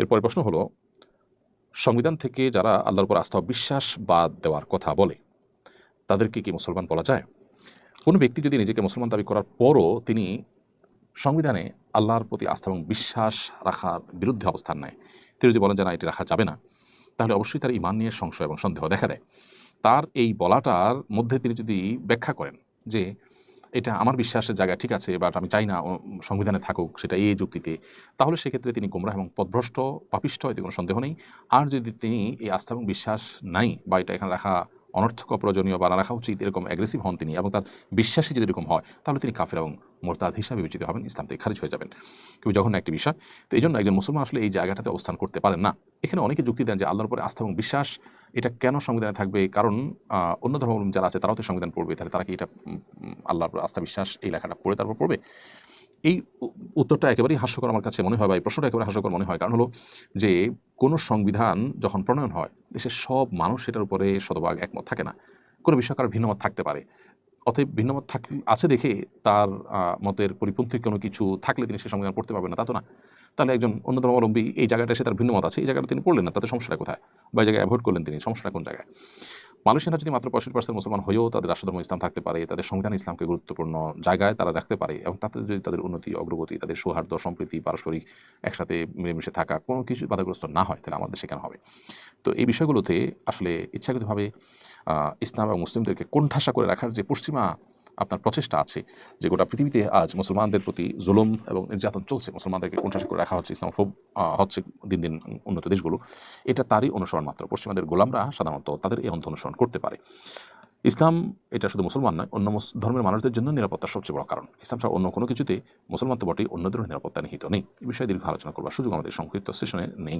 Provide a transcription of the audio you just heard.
এরপরে প্রশ্ন হলো, সংবিধান থেকে যারা আল্লাহর উপর আস্থা বিশ্বাস বাদ দেওয়ার কথা বলে, তাদেরকে কি মুসলমান বলা যায়? কোনো ব্যক্তি যদি নিজেকে মুসলমান দাবি করার পরও তিনি সংবিধানে আল্লাহর প্রতি আস্থা এবং বিশ্বাস রাখার বিরুদ্ধে অবস্থান নেয়, তিনি যদি বলেন যে না, এটি রাখা যাবে না, তাহলে অবশ্যই তার ইমান নিয়ে সংশয় এবং সন্দেহ দেখা দেয়। তার এই বলাটার মধ্যে তিনি যদি ব্যাখ্যা করেন যে এটা আমার বিশ্বাসের জায়গা, ঠিক আছে বাট আমি চাই না সংবিধানে থাকুক সেটা এই যুক্তিতে। তাহলে সেক্ষেত্রে তিনি গোমরাহ এবং পদভ্রষ্ট, পাপিষ্ট, এতে কোনো সন্দেহ নেই। আর যদি তিনি এই আস্থা এবং বিশ্বাস নাই বা এটা এখানে রাখা অনর্থক, অপ্রয়োজনীয় বা না রাখা উচিত, এরকম অ্যাগ্রেসিভ হন তিনি এবং তার বিশ্বাসী যদি এরকম হয়, তাহলে তিনি কাফের এবং মোরতাদ হিসাবে বিবেচিত হবেন, ইসলাম থেকে খারিজ হয়ে যাবেন। খুবই যখন একটি বিষয়। তো এই জন্য একজন মুসলমান আসলে এই জায়গাটাতে অবস্থান করতে পারেন না। এখানে অনেকে যুক্তি দেন যে আল্লাহর উপরে আস্থা এবং বিশ্বাস এটা কেন সংবিধানে থাকবে? কারণ অন্য ধর্মাবলম্বী যারা আছে, তারাও তো সংবিধান পড়বে। তাহলে তারা কি এটা আল্লাহর আস্থা বিশ্বাস এই লেখাটা পড়ে তারপর পড়বে? এই উত্তরটা একেবারেই হাস্যকর আমার কাছে মনে হয় বা এই প্রশ্নটা একেবারে হাস্যকর মনে হয়। কারণ হলো যে, কোনো সংবিধান যখন প্রণয়ন হয়, দেশের সব মানুষ সেটার উপরে শতভাগ একমত থাকে না। কোনো বিষয় কারও ভিন্নমত থাকতে পারে। অতএব ভিন্নমত থাক, আছে দেখে তার মতের পরিপন্থী কোনো কিছু থাকলে তিনি সে সংবিধান পড়তে পারবেন না, তা তো না। তাহলে একজন অন্য ধর্মাবলম্বী এই জায়গাটা সে তার ভিন্ন মত আছে, এই জায়গাটা তিনি পড়লেন না, তাতে সমস্যাটা কোথায়? বা জায়গায় অ্যাভয়েড করলেন তিনি, সমস্যাটা কোন জায়গায়? মালয়েশিয়ানা যদি মাত্র পঁয়ষট্টি পার্সেন্ট মুসলমান হয়েও তাদের রাষ্ট্রধর্ম ইসলাম থাকতে পারে, তাদের সংবিধান ইসলামকে গুরুত্বপূর্ণ জায়গায় তারা রাখতে পারে, এবং তাতে যদি তাদের উন্নতি, অগ্রগতি, তাদের সৌহার্দ্য, সম্প্রীতি, পারস্পরিক একসাথে মিলেমিশে থাকা কোনো কিছু বাধাগ্রস্ত না হয়, তাহলে আমাদের সেখানে হবে। তো এই বিষয়গুলোতে আসলে ইচ্ছাকৃতভাবে ইসলাম এবং মুসলিমদেরকে কোণঠাসা করে রাখার যে পশ্চিমা আপনার প্রচেষ্টা আছে যে গোটা পৃথিবীতে আজ মুসলমানদের প্রতি জুলুম এবং নির্যাতন চলছে, মুসলমানদেরকে কোণঠাসা করে রাখা হচ্ছে, ইসলামফোব হচ্ছে দিন দিন উন্নত দেশগুলো। এটা তারই অনুসরণ মাত্র। পশ্চিমাদের গোলামরা সাধারণত তাদের এই অন্ত অনুসরণ করতে পারে। ইসলাম এটা শুধু মুসলমান নয়, অন্য ধর্মের মানুষদের জন্য নিরাপত্তার সবচেয়ে বড় কারণ। ইসলাম ছাড়া অন্য কোনো কিছুতে মুসলমান তো বটেই অন্যদের নিরাপত্তা নিহিত নেই। এই বিষয়ে দীর্ঘ আলোচনা করবার সুযোগ আমাদের সংক্ষিপ্ত সেশনে নেই।